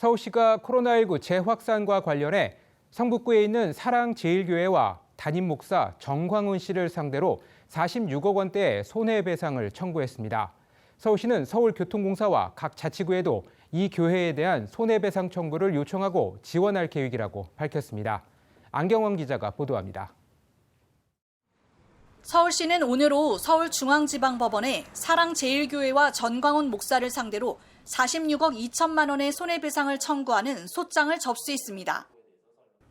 서울시가 코로나19 재확산과 관련해 성북구에 있는 사랑제일교회와 담임 목사 정광훈 씨를 상대로 46억 원대의 손해배상을 청구했습니다. 서울시는 서울교통공사와 각 자치구에도 이 교회에 대한 손해배상 청구를 요청하고 지원할 계획이라고 밝혔습니다. 안경원 기자가 보도합니다. 서울시는 오늘 오후 서울중앙지방법원에 사랑제일교회와 전광훈 목사를 상대로 46억 2천만 원의 손해배상을 청구하는 소장을 접수했습니다.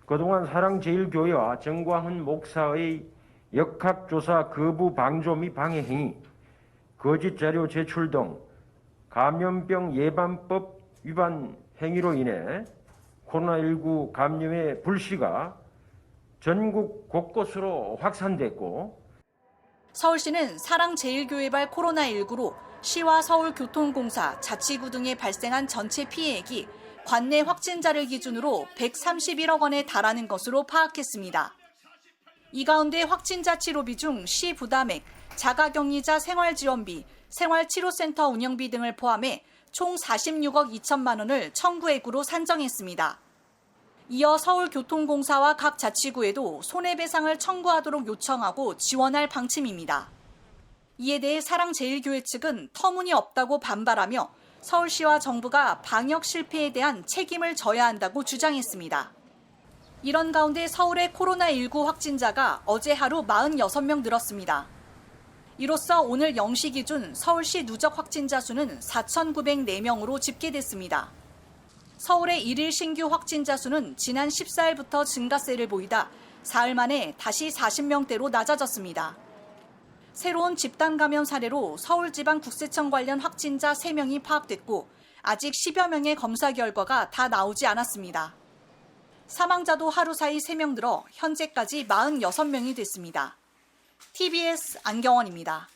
그동안 사랑제일교회와 정광훈 목사의 역학조사 거부 방조 및 방해 행위, 거짓 자료 제출 등 감염병 예방법 위반 행위로 인해 코로나19 감염의 불씨가 전국 곳곳으로 확산됐고 서울시는 사랑제일교회발 코로나19로 시와 서울교통공사, 자치구 등에 발생한 전체 피해액이 관내 확진자를 기준으로 131억 원에 달하는 것으로 파악했습니다. 이 가운데 확진자 치료비 중 시 부담액, 자가격리자 생활지원비, 생활치료센터 운영비 등을 포함해 총 46억 2천만 원을 청구액으로 산정했습니다. 이어 서울교통공사와 각 자치구에도 손해배상을 청구하도록 요청하고 지원할 방침입니다. 이에 대해 사랑제일교회 측은 터무니없다고 반발하며 서울시와 정부가 방역 실패에 대한 책임을 져야 한다고 주장했습니다. 이런 가운데 서울의 코로나19 확진자가 어제 하루 46명 늘었습니다. 이로써 오늘 0시 기준 서울시 누적 확진자 수는 4,904명으로 집계됐습니다. 서울의 일일 신규 확진자 수는 지난 14일부터 증가세를 보이다 사흘 만에 다시 40명대로 낮아졌습니다. 새로운 집단 감염 사례로 서울지방국세청 관련 확진자 3명이 파악됐고 아직 10여 명의 검사 결과가 다 나오지 않았습니다. 사망자도 하루 사이 3명 늘어 현재까지 46명이 됐습니다. TBS 안경원입니다.